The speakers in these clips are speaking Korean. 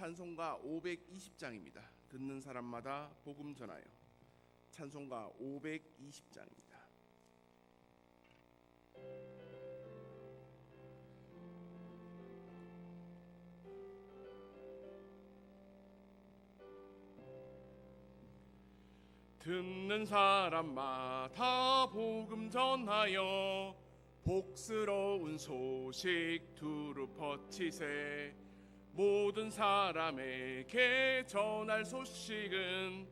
찬송가 520장입니다. 듣는 사람마다 복음 전하여. 찬송가 520장입니다. 듣는 사람마다 복음 전하여 복스러운 소식 두루 퍼치세 모든 사람에게 전할 소식은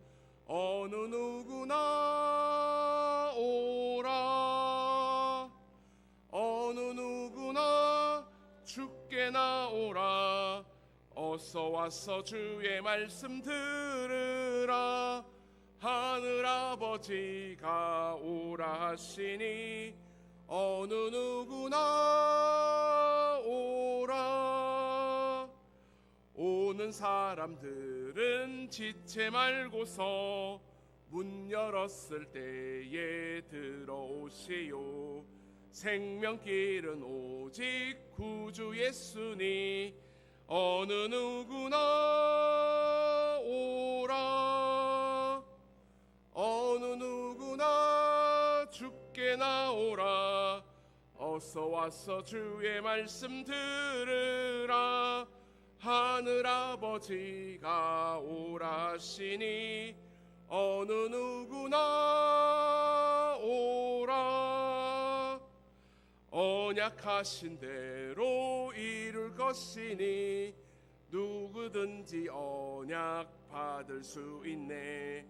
어느 누구나 오라. 어느 누구나 죽게 나오라. 어서 와서 주의 말씀 들으라. 하늘 아버지가 오라 하시니 어느 누구나 오는 사람들은 지체 말고서 문 열었을 때에 들어오시오. 생명길은 오직 구주 예수니 어느 누구나 오라. 어느 누구나 죽게 나오라. 어서 와서 주의 말씀 들으라 하늘 아버지가 오라 하시니 어느 누구나 오라 언약하신 대로 이룰 것이니 누구든지 언약 받을 수 있네.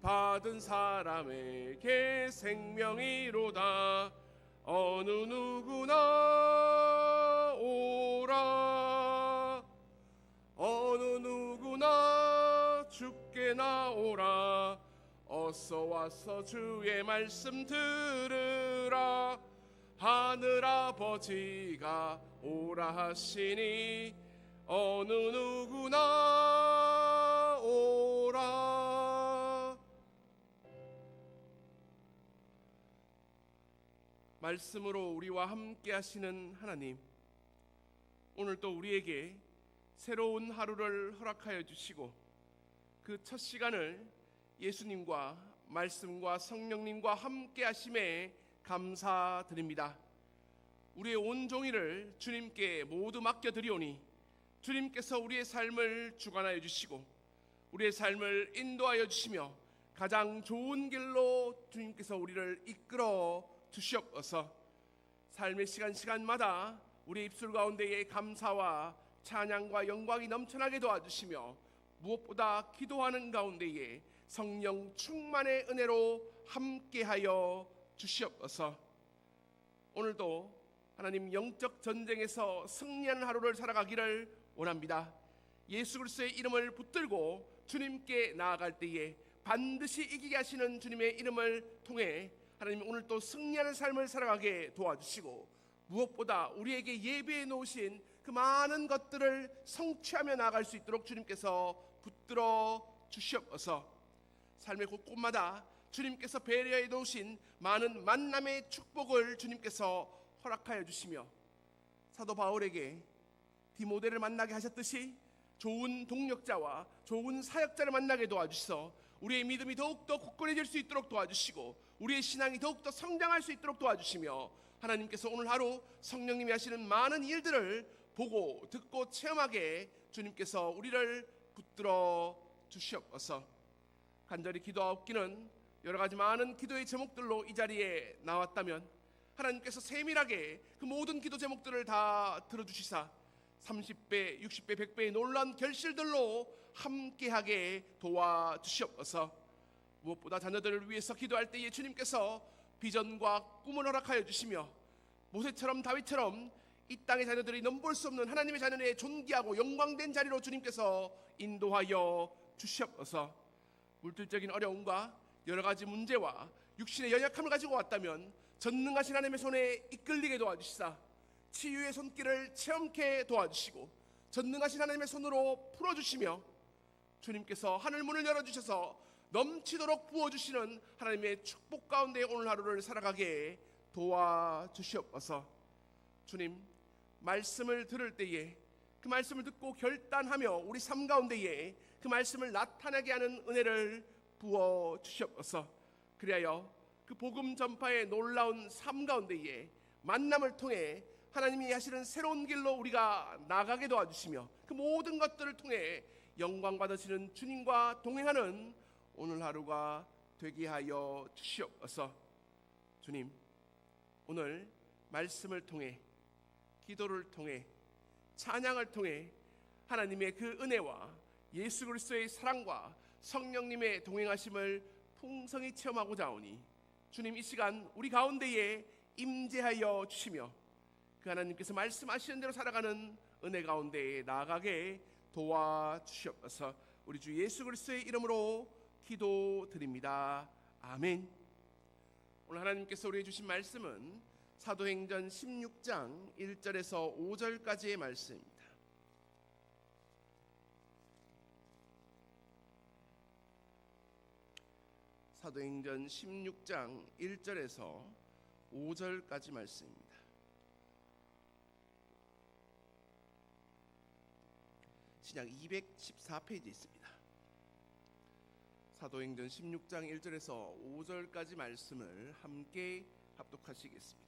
받은 사람에게 생명이로다. 어느 누구나 나오라. 어서 와서 주의 말씀 들으라. 하늘 아버지가 오라 하시니 어느 누구나 오라. 말씀으로 우리와 함께 하시는 하나님 오늘 또 우리에게 새로운 하루를 허락하여 주시고 그 첫 시간을 예수님과 말씀과 성령님과 함께 하심에 감사드립니다. 우리의 온 종일을 주님께 모두 맡겨 드리오니 주님께서 우리의 삶을 주관하여 주시고 우리의 삶을 인도하여 주시며 가장 좋은 길로 주님께서 우리를 이끌어 주시옵소서. 삶의 시간 시간마다 우리 입술 가운데에 감사와 찬양과 영광이 넘쳐나게 도와주시며 무엇보다 기도하는 가운데에 성령 충만의 은혜로 함께하여 주시옵소서. 오늘도 하나님 영적 전쟁에서 승리하는 하루를 살아가기를 원합니다. 예수 그리스도의 이름을 붙들고 주님께 나아갈 때에 반드시 이기게 하시는 주님의 이름을 통해 하나님 오늘 또 승리하는 삶을 살아가게 도와주시고 무엇보다 우리에게 예배해 놓으신 그 많은 것들을 성취하며 나아갈 수 있도록 주님께서 붙들어 주시옵소서. 삶의 곳곳마다 주님께서 배려해 놓으신 많은 만남의 축복을 주님께서 허락하여 주시며 사도 바울에게 디모데를 만나게 하셨듯이 좋은 동력자와 좋은 사역자를 만나게 도와주셔서 우리의 믿음이 더욱더 굳건해질 수 있도록 도와주시고 우리의 신앙이 더욱더 성장할 수 있도록 도와주시며 하나님께서 오늘 하루 성령님이 하시는 많은 일들을 보고 듣고 체험하게 주님께서 우리를 붙들어 주시옵소서. 간절히 기도하옵기는 여러 가지 많은 기도의 제목들로 이 자리에 나왔다면 하나님께서 세밀하게 그 모든 기도 제목들을 다 들어주시사 30배, 60배, 100배의 놀라운 결실들로 함께하게 도와주시옵소서. 무엇보다 자녀들을 위해서 기도할 때에 주님께서 비전과 꿈을 허락하여 주시며 모세처럼 다윗처럼 이 땅의 자녀들이 넘볼 수 없는 하나님의 자녀의 존귀하고 영광된 자리로 주님께서 인도하여 주시옵소서. 물질적인 어려움과 여러 가지 문제와 육신의 연약함을 가지고 왔다면 전능하신 하나님의 손에 이끌리게 도와주시사 치유의 손길을 체험케 도와주시고 전능하신 하나님의 손으로 풀어주시며 주님께서 하늘 문을 열어주셔서 넘치도록 부어주시는 하나님의 축복 가운데 오늘 하루를 살아가게 도와주시옵소서 주님 말씀을 들을 때에 그 말씀을 듣고 결단하며 우리 삶 가운데에 그 말씀을 나타나게 하는 은혜를 부어 주시옵소서. 그리하여 그 복음 전파의 놀라운 삶 가운데에 만남을 통해 하나님이 하시는 새로운 길로 우리가 나가게 도와주시며 그 모든 것들을 통해 영광 받으시는 주님과 동행하는 오늘 하루가 되게 하여 주시옵소서. 주님, 오늘 말씀을 통해 기도를 통해 찬양을 통해 하나님의 그 은혜와 예수 그리스도의 사랑과 성령님의 동행하심을 풍성히 체험하고자 하오니 주님 이 시간 우리 가운데에 임재하여 주시며 그 하나님께서 말씀하시는 대로 살아가는 은혜 가운데에 나아가게 도와주시옵소서. 우리 주 예수 그리스도의 이름으로 기도드립니다. 아멘. 오늘 하나님께서 우리에게 주신 말씀은 사도행전 16장 1절에서 5절까지의 말씀입니다. 사도행전 16장 1절에서 5절까지 말씀입니다. 신약 214페이지 있습니다. 사도행전 16장 1절에서 5절까지 말씀을 함께 합독하시겠습니다.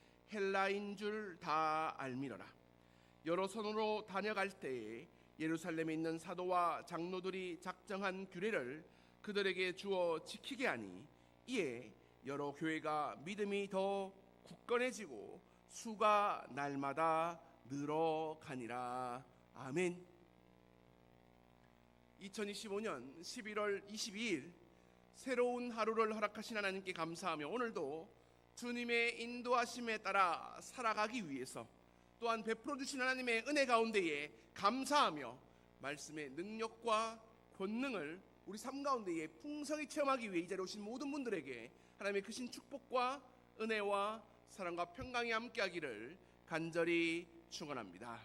헬라인 줄 다 알미러라. 여러 선으로 다녀갈 때에 예루살렘에 있는 사도와 장로들이 작정한 규례를 그들에게 주어 지키게 하니 이에 여러 교회가 믿음이 더 굳건해지고 수가 날마다 늘어가니라. 아멘. 2025년 11월 22일 새로운 하루를 허락하신 하나님께 감사하며 오늘도 주님의 인도하심에 따라 살아가기 위해서 또한 베풀어 주신 하나님의 은혜 가운데에 감사하며 말씀의 능력과 권능을 우리 삶 가운데에 풍성히 체험하기 위해 이 자리에 오신 모든 분들에게 하나님의 크신 축복과 은혜와 사랑과 평강이 함께하기를 간절히 축원합니다.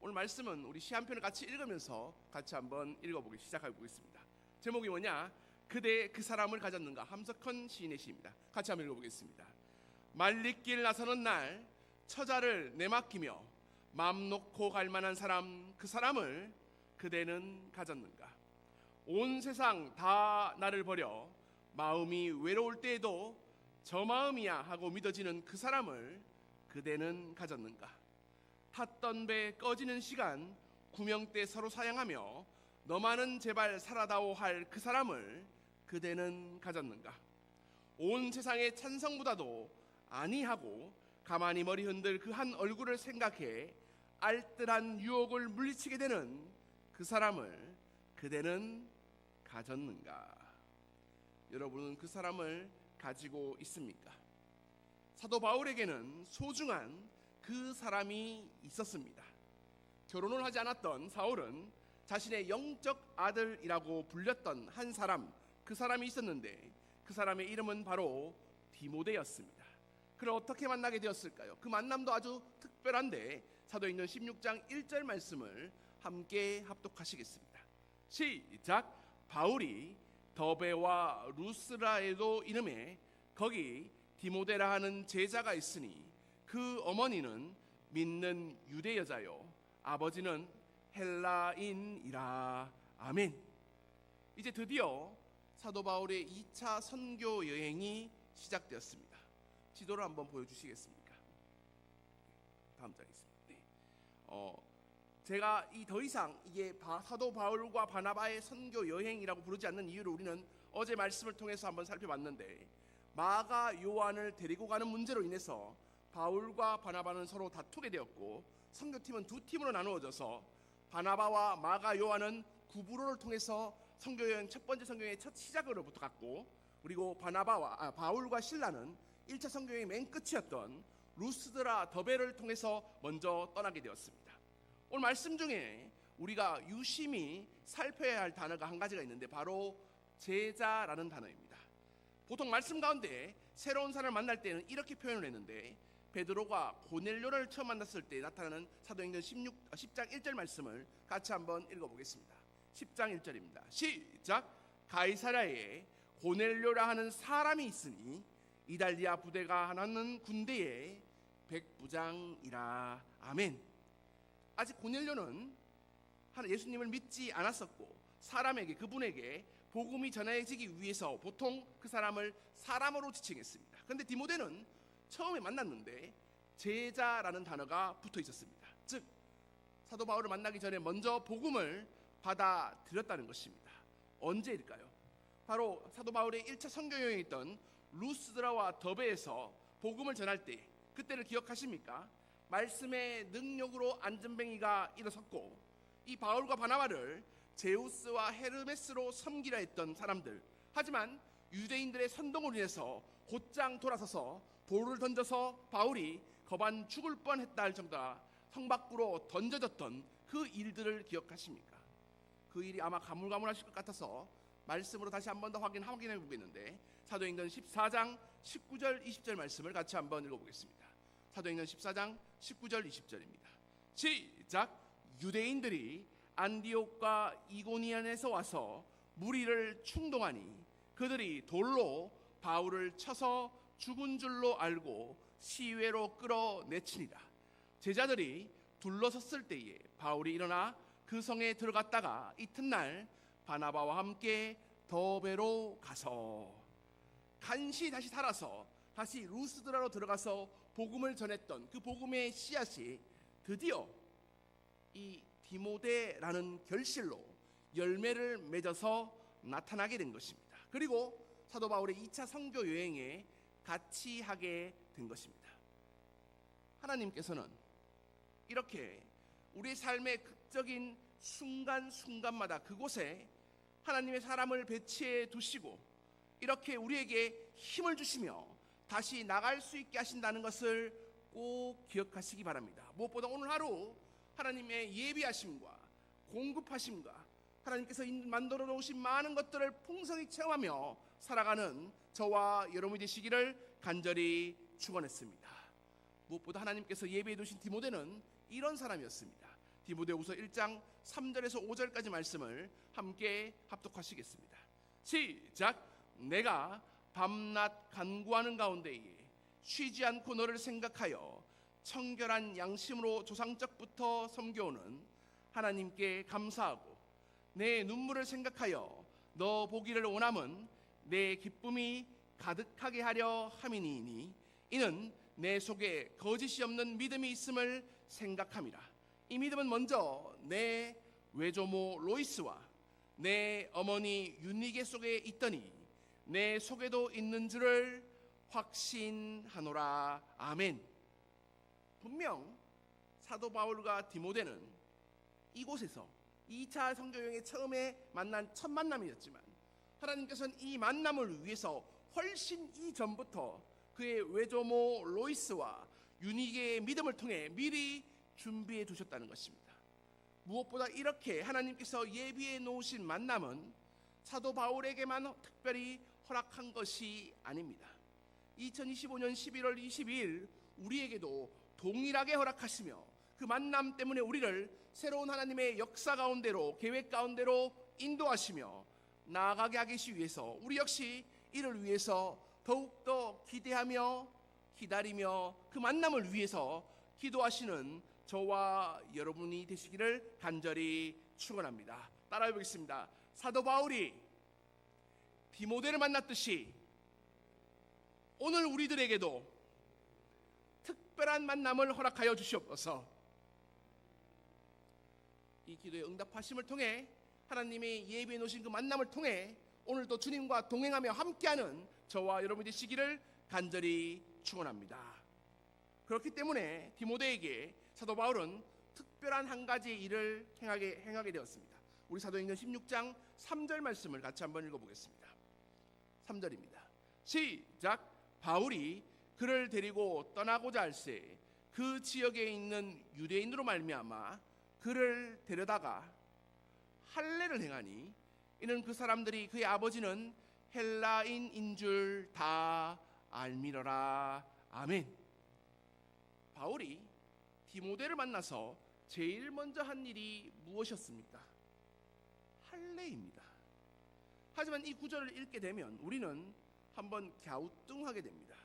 오늘 말씀은 우리 시 한 편을 같이 읽으면서 같이 한번 읽어보기 시작해 보겠습니다. 제목이 뭐냐? 그대 그 사람을 가졌는가? 함석헌 시인의 시입니다. 같이 한번 읽어보겠습니다. 말리길 나서는 날 처자를 내맡기며 마음 놓고 갈 만한 사람 그 사람을 그대는 가졌는가? 온 세상 다 나를 버려 마음이 외로울 때에도 저 마음이야 하고 믿어지는 그 사람을 그대는 가졌는가? 탔던 배 꺼지는 시간 구명 때 서로 사양하며 너만은 제발 살아다오 할 그 사람을 그대는 가졌는가? 온 세상의 찬성보다도 아니하고 가만히 머리 흔들 그 한 얼굴을 생각해 알뜰한 유혹을 물리치게 되는 그 사람을 그대는 가졌는가? 여러분은 그 사람을 가지고 있습니까? 사도 바울에게는 소중한 그 사람이 있었습니다. 결혼을 하지 않았던 사울은 자신의 영적 아들이라고 불렸던 한 사람, 그 사람이 있었는데 그 사람의 이름은 바로 디모데였습니다. 그를 어떻게 만나게 되었을까요? 그 만남도 아주 특별한데 사도행전 16장 1절 말씀을 함께 합독하시겠습니다. 시작. 바울이 더베와 루스라에도 이름에 거기 디모데라 하는 제자가 있으니 그 어머니는 믿는 유대 여자요 아버지는 헬라인이라 아멘. 이제 드디어 사도 바울의 2차 선교 여행이 시작되었습니다. 지도를 한번 보여주시겠습니까? 다음 장에 있습니다. 네. 어, 제가 이 더 이상 이게 바- 사도 바울과 바나바의 선교 여행이라고 부르지 않는 이유를 우리는 어제 말씀을 통해서 한번 살펴봤는데 마가 요한을 데리고 가는 문제로 인해서 바울과 바나바는 서로 다투게 되었고 선교팀은 두 팀으로 나누어져서 바나바와 마가 요한은 구부로를 통해서 선교 여행 첫 번째 선교 여행의 첫 시작으로부터 갔고 그리고 바나바와 아, 바울과 신라는 1차 선교 여행의 맨 끝이었던 루스드라 더베를 통해서 먼저 떠나게 되었습니다. 오늘 말씀 중에 우리가 유심히 살펴야 할 단어가 한 가지가 있는데 바로 제자라는 단어입니다. 보통 말씀 가운데 새로운 사람을 만날 때는 이렇게 표현을 했는데 베드로가 고넬료를 처음 만났을 때 나타나는 사도행전 16, 어, 10장 1절 말씀을 같이 한번 읽어보겠습니다. 10장 1절입니다. 시작. 가이사라에 고넬료라 하는 사람이 있으니 이달리아 부대가 하나는 군대의 백부장이라 아멘. 아직 고넬료는 예수님을 믿지 않았었고 사람에게 그분에게 복음이 전해지기 위해서 보통 그 사람을 사람으로 지칭했습니다. 그런데 디모데는 처음에 만났는데 제자라는 단어가 붙어 있었습니다. 즉 사도 바울을 만나기 전에 먼저 복음을 받아들였다는 것입니다. 언제일까요? 바로 사도 바울의 1차 선교 여행에 있던 루스드라와 더베에서 복음을 전할 때 그때를 기억하십니까? 말씀의 능력으로 안전뱅이가 일어섰고 이 바울과 바나바를 제우스와 헤르메스로 섬기라 했던 사람들 하지만 유대인들의 선동으로 인해서 곧장 돌아서서 돌을 던져서 바울이 거반 죽을 뻔했다 할 정도라 성 밖으로 던져졌던 그 일들을 기억하십니까? 그 일이 아마 가물가물하실 것 같아서 말씀으로 다시 한 번 더 확인 확인해 보겠는데 사도행전 14장 19절 20절 말씀을 같이 한번 읽어보겠습니다. 사도행전 14장 19절 20절입니다. 시작. 유대인들이 안디옥과 이고니안에서 와서 무리를 충동하니 그들이 돌로 바울을 쳐서 죽은 줄로 알고 시외로 끌어내치니라. 제자들이 둘러섰을 때에 바울이 일어나 그 성에 들어갔다가 이튿날 바나바와 함께 더베로 가서 간시 다시 살아서 다시 루스드라로 들어가서 복음을 전했던 그 복음의 씨앗이 드디어 이 디모데라는 결실로 열매를 맺어서 나타나게 된 것입니다. 그리고 사도 바울의 2차 선교 여행에 같이 하게 된 것입니다. 하나님께서는 이렇게 우리 삶의 극 적인 순간순간마다 그곳에 하나님의 사람을 배치해 두시고 이렇게 우리에게 힘을 주시며 다시 나갈 수 있게 하신다는 것을 꼭 기억하시기 바랍니다. 무엇보다 오늘 하루 하나님의 예비하심과 공급하심과 하나님께서 만들어 놓으신 많은 것들을 풍성히 체험하며 살아가는 저와 여러분이 되시기를 간절히 축원했습니다. 무엇보다 하나님께서 예비해 두신 디모데는 이런 사람이었습니다. 디모데후서 1장 3절에서 5절까지 말씀을 함께 합독하시겠습니다. 시작. 내가 밤낮 간구하는 가운데에 쉬지 않고 너를 생각하여 청결한 양심으로 조상적부터 섬겨오는 하나님께 감사하고 내 눈물을 생각하여 너 보기를 원함은 내 기쁨이 가득하게 하려 함이니이니 이는 내 속에 거짓이 없는 믿음이 있음을 생각함이라 이 믿음은 먼저 내 외조모 로이스와 내 어머니 윤니게 속에 있더니 내 속에도 있는 줄을 확신하노라. 아멘. 분명 사도 바울과 디모데는 이곳에서 2차 성교 여행의 처음에 만난 첫 만남이었지만 하나님께서는 이 만남을 위해서 훨씬 이전부터 그의 외조모 로이스와 유니게의 믿음을 통해 미리 준비해 두셨다는 것입니다. 무엇보다 이렇게 하나님께서 예비해 놓으신 만남은 사도 바울에게만 특별히 허락한 것이 아닙니다. 2025년 11월 22일 우리에게도 동일하게 허락하시며 그 만남 때문에 우리를 새로운 하나님의 역사 가운데로 계획 가운데로 인도하시며 나아가게 하기 위해서 우리 역시 이를 위해서 더욱더 기대하며 기다리며 그 만남을 위해서 기도하시는 저와 여러분이 되시기를 간절히 축원합니다. 따라해 보겠습니다. 사도 바울이 디모데를 만났듯이 오늘 우리들에게도 특별한 만남을 허락하여 주시옵소서. 이 기도의 응답하심을 통해 하나님이 예비해 놓으신 그 만남을 통해 오늘도 주님과 동행하며 함께하는 저와 여러분이 되시기를 간절히 축원합니다. 그렇기 때문에 디모데에게 사도 바울은 특별한 한 가지 일을 행하게 행하게 되었습니다. 우리 사도행전 16장 3절 말씀을 같이 한번 읽어보겠습니다. 3절입니다. 시작. 바울이 그를 데리고 떠나고자 할새 그 지역에 있는 유대인으로 말미암아 그를 데려다가 할례를 행하니 이는 그 사람들이 그의 아버지는 헬라인인 줄 다 알미러라. 아멘. 바울이 디모데를 만나서 제일 먼저 한 일이 무엇이었습니까? 할례입니다. 하지만 이 구절을 읽게 되면 우리는 한번 갸우뚱하게 됩니다.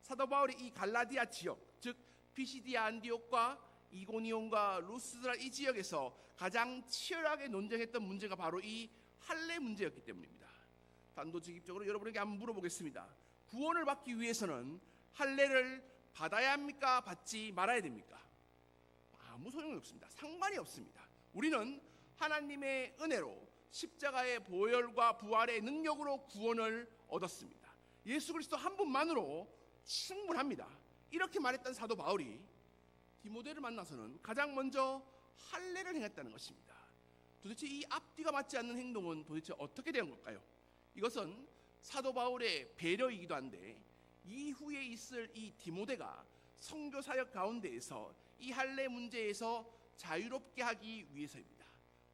사도 바울이 이 갈라디아 지역, 즉 피시디아 안디옥과 이고니온과 루스드라 이 지역에서 가장 치열하게 논쟁했던 문제가 바로 이 할례 문제였기 때문입니다. 단도직입적으로 여러분에게 한번 물어보겠습니다. 구원을 받기 위해서는 할례를 받아야 합니까? 받지 말아야 됩니까? 아무 소용이 없습니다. 상관이 없습니다. 우리는 하나님의 은혜로 십자가의 보혈과 부활의 능력으로 구원을 얻었습니다. 예수 그리스도 한 분만으로 충분합니다. 이렇게 말했던 사도 바울이 디모데를 만나서는 가장 먼저 할례를 행했다는 것입니다. 도대체 이 앞뒤가 맞지 않는 행동은 도대체 어떻게 된 걸까요? 이것은 사도 바울의 배려이기도 한데 이후에 있을 이 디모데가 성교 사역 가운데에서 이 할례 문제에서 자유롭게 하기 위해서입니다.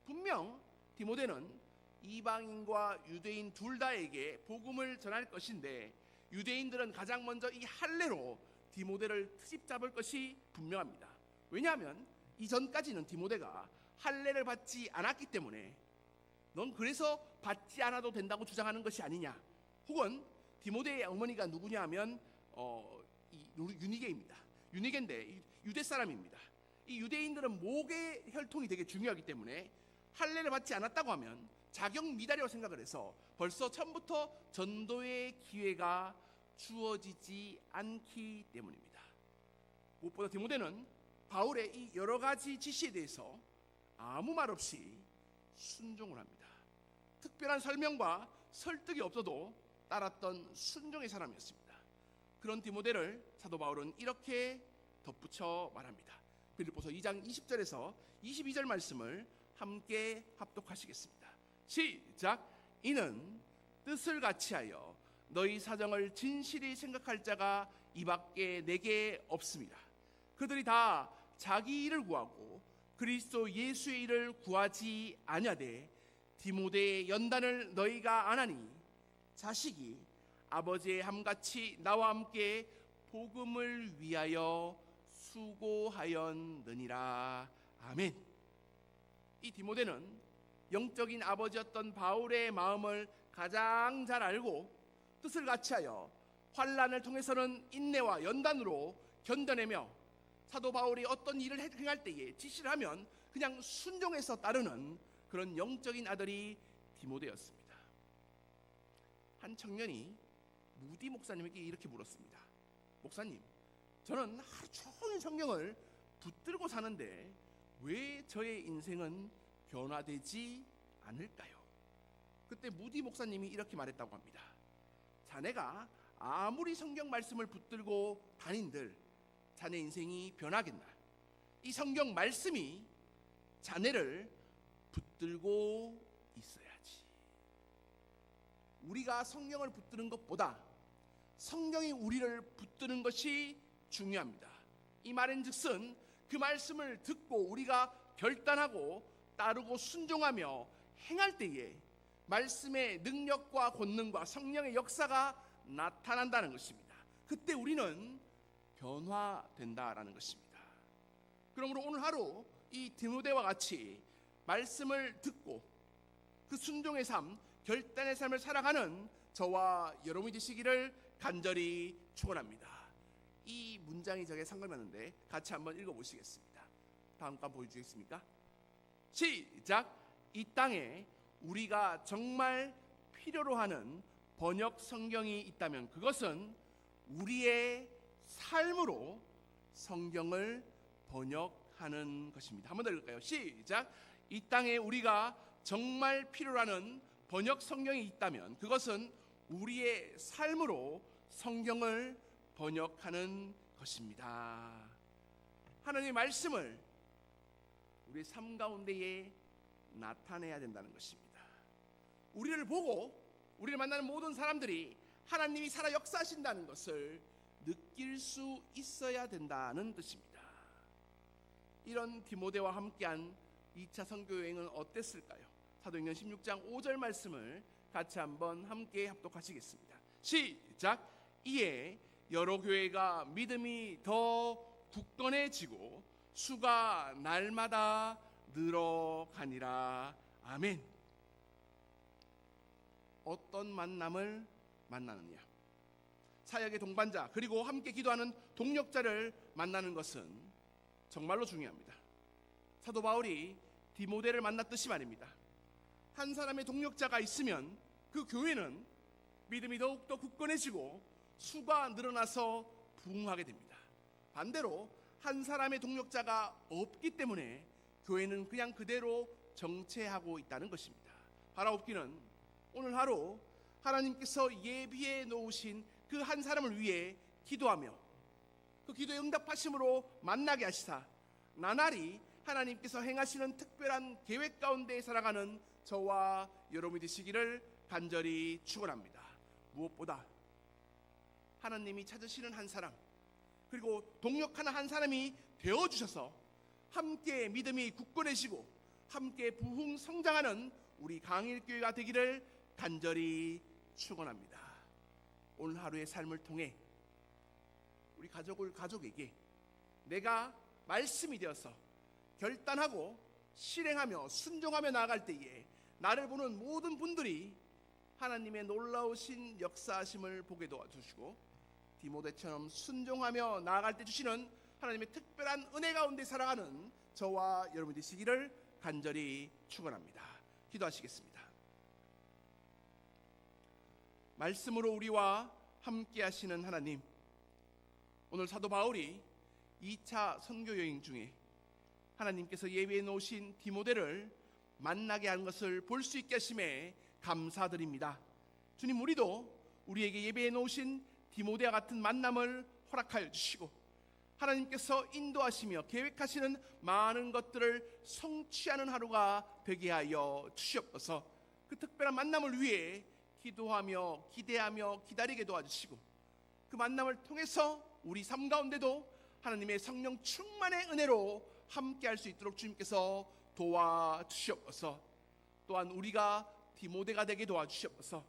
분명 디모데는 이방인과 유대인 둘 다에게 복음을 전할 것인데 유대인들은 가장 먼저 이 할례로 디모데를 트집 잡을 것이 분명합니다. 왜냐하면 이전까지는 디모데가 할례를 받지 않았기 때문에 넌 그래서 받지 않아도 된다고 주장하는 것이 아니냐. 혹은 디모데의 어머니가 누구냐 하면 어, 이 유니게입니다. 유니게인데 유대 사람입니다. 이 유대인들은 목의 혈통이 되게 중요하기 때문에 할례를 받지 않았다고 하면 자격 미달이라고 생각을 해서 벌써 처음부터 전도의 기회가 주어지지 않기 때문입니다. 무엇보다 디모데는 바울의 이 여러 가지 지시에 대해서 아무 말 없이 순종을 합니다. 특별한 설명과 설득이 없어도 따랐던 순종의 사람이었습니다. 그런 디모데를 사도 바울은 이렇게 덧붙여 말합니다. 빌립보서 2장 20절에서 22절 말씀을 함께 합독하시겠습니다. 시작. 이는 뜻을 같이하여 너희 사정을 진실히 생각할 자가 이밖에 내게 없습니다. 그들이 다 자기 일을 구하고 그리스도 예수의 일을 구하지 아니하되 디모데의 연단을 너희가 안하니 자식이 아버지의 함같이 나와 함께 복음을 위하여 수고하였느니라 아멘. 이 디모데는 영적인 아버지였던 바울의 마음을 가장 잘 알고 뜻을 같이하여 환란을 통해서는 인내와 연단으로 견뎌내며 사도 바울이 어떤 일을 행할 때에 지시를 하면 그냥 순종해서 따르는 그런 영적인 아들이 디모데였습니다. 한 청년이 무디 목사님에게 이렇게 물었습니다. 목사님, 저는 하루 종일 성경을 붙들고 사는데 왜 저의 인생은 변화되지 않을까요? 그때 무디 목사님이 이렇게 말했다고 합니다. 자네가 아무리 성경 말씀을 붙들고 다닌들 자네 인생이 변하겠나? 이 성경 말씀이 자네를 붙들고 있어야지. 우리가 성경을 붙드는 것보다 성경이 우리를 붙드는 것이 중요합니다. 이 말인즉슨 그 말씀을 듣고 우리가 결단하고 따르고 순종하며 행할 때에 말씀의 능력과 권능과 성령의 역사가 나타난다는 것입니다. 그때 우리는 변화된다라는 것입니다. 그러므로 오늘 하루 이 디모데와 같이 말씀을 듣고 그 순종의 삶 결단의 삶을 살아가는 저와 여러분이 되시기를 간절히 축원합니다. 이 문장이 저게 상관났는데 같이 한번 읽어보시겠습니다. 다음 거 보여주겠습니까? 시작. 이 땅에 우리가 정말 필요로 하는 번역 성경이 있다면 그것은 우리의 삶으로 성경을 번역하는 것입니다. 한번 더 읽을까요? 시작. 이 땅에 우리가 정말 필요로 하는 번역 성경이 있다면 그것은 우리의 삶으로 성경을 번역하는 것입니다. 하나님의 말씀을 우리 삶 가운데에 나타내야 된다는 것입니다. 우리를 보고 우리를 만나는 모든 사람들이 하나님이 살아 역사하신다는 것을 느낄 수 있어야 된다는 뜻입니다. 이런 디모데와 함께한 2차 선교 여행은 어땠을까요? 사도행전 16장 5절 말씀을 같이 한번 함께 합독하시겠습니다. 시작. 이에 여러 교회가 믿음이 더 굳건해지고 수가 날마다 늘어가니라. 아멘. 어떤 만남을 만나느냐? 사역의 동반자 그리고 함께 기도하는 동력자를 만나는 것은 정말로 중요합니다. 사도 바울이 디모데를 만났듯이 말입니다. 한 사람의 동력자가 있으면 그 교회는 믿음이 더욱더 굳건해지고 수가 늘어나서 부흥하게 됩니다. 반대로 한 사람의 동력자가 없기 때문에 교회는 그냥 그대로 정체하고 있다는 것입니다. 바라옵기는 오늘 하루 하나님께서 예비해 놓으신 그 한 사람을 위해 기도하며 그 기도에 응답하심으로 만나게 하시사 나날이 하나님께서 행하시는 특별한 계획 가운데 살아가는 저와 여러분이 되시기를 간절히 축원합니다. 무엇보다 하나님이 찾으시는 한 사람 그리고 동력하는 한 사람이 되어 주셔서 함께 믿음이 굳건해지고 함께 부흥 성장하는 우리 강일교회가 되기를 간절히 축원합니다. 오늘 하루의 삶을 통해 우리 가족을 가족에게 내가 말씀이 되어서 결단하고 실행하며 순종하며 나아갈 때에 나를 보는 모든 분들이 하나님의 놀라우신 역사하심을 보게 도와주시고 디모데처럼 순종하며 나아갈 때 주시는 하나님의 특별한 은혜 가운데 살아가는 저와 여러분 되시기를 간절히 축원합니다. 기도하시겠습니다. 말씀으로 우리와 함께 하시는 하나님 오늘 사도 바울이 2차 선교 여행 중에 하나님께서 예비해 놓으신 디모데를 만나게 한 것을 볼 수 있게 하심에 감사드립니다. 주님 우리도 우리에게 예배해 놓으신 디모데와 같은 만남을 허락하여 주시고 하나님께서 인도하시며 계획하시는 많은 것들을 성취하는 하루가 되게 하여 주시옵소서. 그 특별한 만남을 위해 기도하며 기대하며 기다리게 도와주시고 그 만남을 통해서 우리 삶 가운데도 하나님의 성령 충만의 은혜로 함께 할 수 있도록 주님께서 도와주시옵소서. 또한 우리가 디모데가 되게 도와주시옵소서.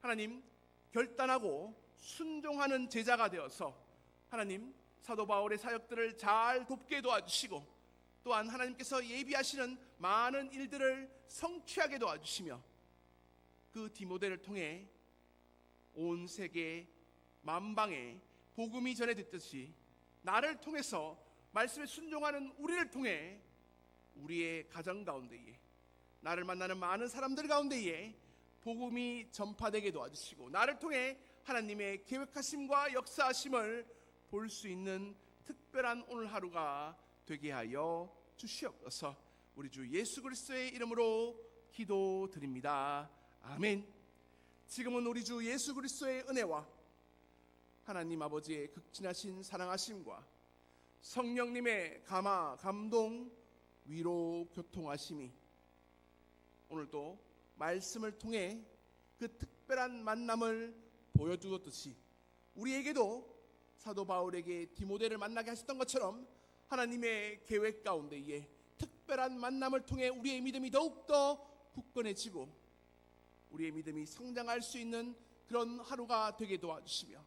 하나님 결단하고 순종하는 제자가 되어서 하나님 사도 바울의 사역들을 잘 돕게 도와주시고 또한 하나님께서 예비하시는 많은 일들을 성취하게 도와주시며 그 디모데를 통해 온 세계 만방에 복음이 전해졌듯이 나를 통해서 말씀에 순종하는 우리를 통해 우리의 가정 가운데에 나를 만나는 많은 사람들 가운데에 복음이 전파되게 도와주시고 나를 통해 하나님의 계획하심과 역사하심을 볼 수 있는 특별한 오늘 하루가 되게 하여 주시옵소서. 우리 주 예수 그리스도의 이름으로 기도드립니다. 아멘. 지금은 우리 주 예수 그리스도의 은혜와 하나님 아버지의 극진하신 사랑하심과 성령님의 감화, 감동, 위로, 교통하심이 오늘도 말씀을 통해 그 특별한 만남을 보여주었듯이 우리에게도 사도 바울에게 디모데를 만나게 하셨던 것처럼 하나님의 계획 가운데에 특별한 만남을 통해 우리의 믿음이 더욱더 굳건해지고 우리의 믿음이 성장할 수 있는 그런 하루가 되게 도와주시며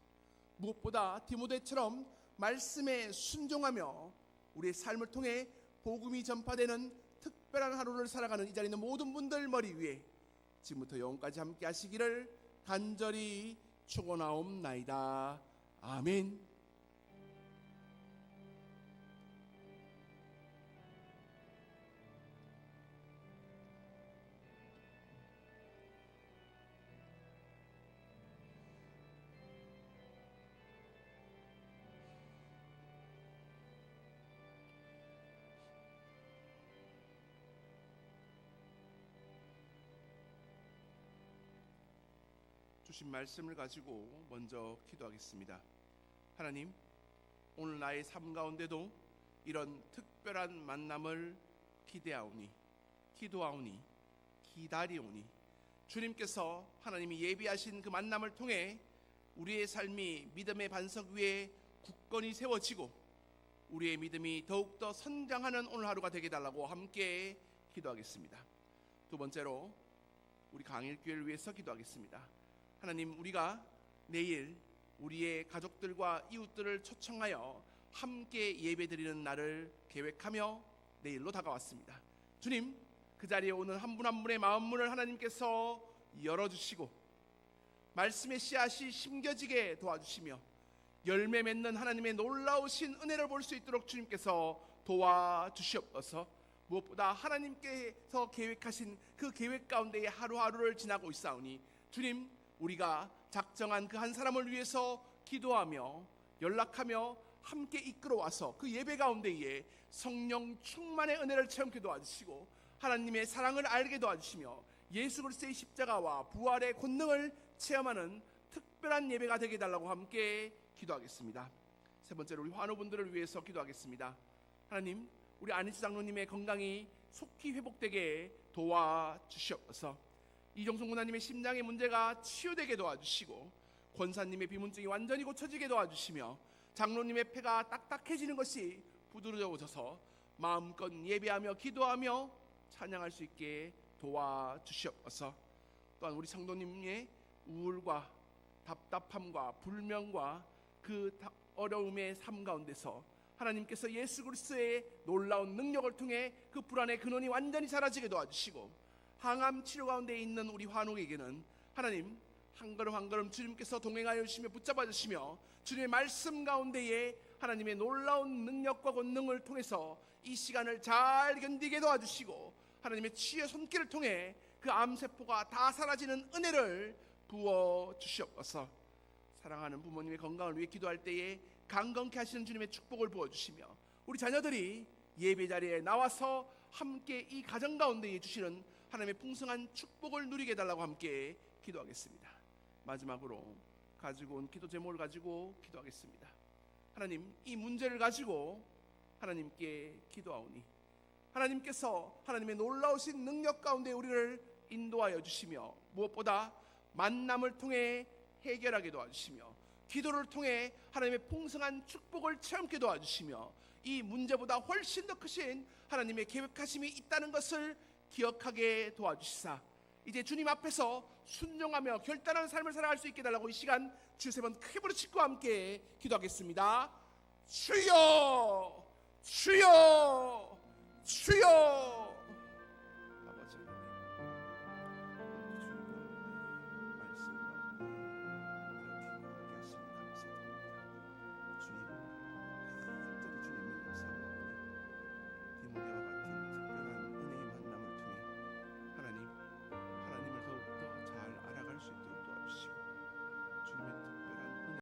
무엇보다 디모데처럼 말씀에 순종하며 우리의 삶을 통해 복음이 전파되는 특별한 하루를 살아가는 이 자리에 있는 모든 분들 머리 위에 지금부터 영원까지 함께 하시기를 간절히 축원하옵나이다. 아멘. 주신 말씀을 가지고 먼저 기도하겠습니다. 하나님, 오늘 나의 삶 가운데도 이런 특별한 만남을 기대하오니, 기도하오니, 기다리오니, 주님께서 하나님이 예비하신 그 만남을 통해 우리의 삶이 믿음의 반석 위에 굳건히 세워지고 우리의 믿음이 더욱더 선장하는 오늘 하루가 되게 달라고 함께 기도하겠습니다. 두 번째로 우리 강일교회를 위해서 기도하겠습니다. 하나님 우리가 내일 우리의 가족들과 이웃들을 초청하여 함께 예배드리는 날을 계획하며 내일로 다가왔습니다. 주님 그 자리에 오는 한분한 분의 마음 문을 하나님께서 열어 주시고 말씀의 씨앗이 심겨지게 도와주시며 열매 맺는 하나님의 놀라우신 은혜를 볼 수 있도록 주님께서 도와 주시옵소서. 무엇보다 하나님께서 계획하신 그 계획 가운데에 하루하루를 지나고 있사오니 주님 우리가 작정한 그 한 사람을 위해서 기도하며 연락하며 함께 이끌어와서 그 예배 가운데에 성령 충만의 은혜를 체험케 도와주시고 하나님의 사랑을 알게 도와주시며 예수 그리스도의 십자가와 부활의 권능을 체험하는 특별한 예배가 되게 달라고 함께 기도하겠습니다. 세 번째로 우리 환우분들을 위해서 기도하겠습니다. 하나님, 우리 안희수 장로님의 건강이 속히 회복되게 도와주시옵소서. 이종성 군사님의 심장의 문제가 치유되게 도와주시고 권사님의 비문증이 완전히 고쳐지게 도와주시며 장로님의 폐가 딱딱해지는 것이 부드러워져서 마음껏 예배하며 기도하며 찬양할 수 있게 도와주시옵소서. 또한 우리 성도님의 우울과 답답함과 불명과 그 어려움의 삶 가운데서 하나님께서 예수 그리스도의 놀라운 능력을 통해 그 불안의 근원이 완전히 사라지게 도와주시고 항암 치료 가운데 있는 우리 환우에게는 하나님 한 걸음 한 걸음 주님께서 동행하여 주시며 붙잡아 주시며 주님의 말씀 가운데에 하나님의 놀라운 능력과 권능을 통해서 이 시간을 잘 견디게 도와주시고 하나님의 치유 손길을 통해 그 암세포가 다 사라지는 은혜를 부어 주시옵소서. 사랑하는 부모님의 건강을 위해 기도할 때에 강건케 하시는 주님의 축복을 부어 주시며 우리 자녀들이 예배 자리에 나와서 함께 이 가정 가운데 주시는 하나님의 풍성한 축복을 누리게 해달라고 함께 기도하겠습니다. 마지막으로 가지고 온 기도 제목을 가지고 기도하겠습니다. 하나님 이 문제를 가지고 하나님께 기도하오니 하나님께서 하나님의 놀라우신 능력 가운데 우리를 인도하여 주시며 무엇보다 만남을 통해 해결하게 도와주시며 기도를 통해 하나님의 풍성한 축복을 체험케 도와주시며 이 문제보다 훨씬 더 크신 하나님의 계획하심이 있다는 것을 기억하게 도와주시사 이제 주님 앞에서 순종하며 결단한 삶을 살아갈 수 있게 달라고 이 시간 주세번 크게 부르짖고 함께 기도하겠습니다. 주여, 주여, 주여.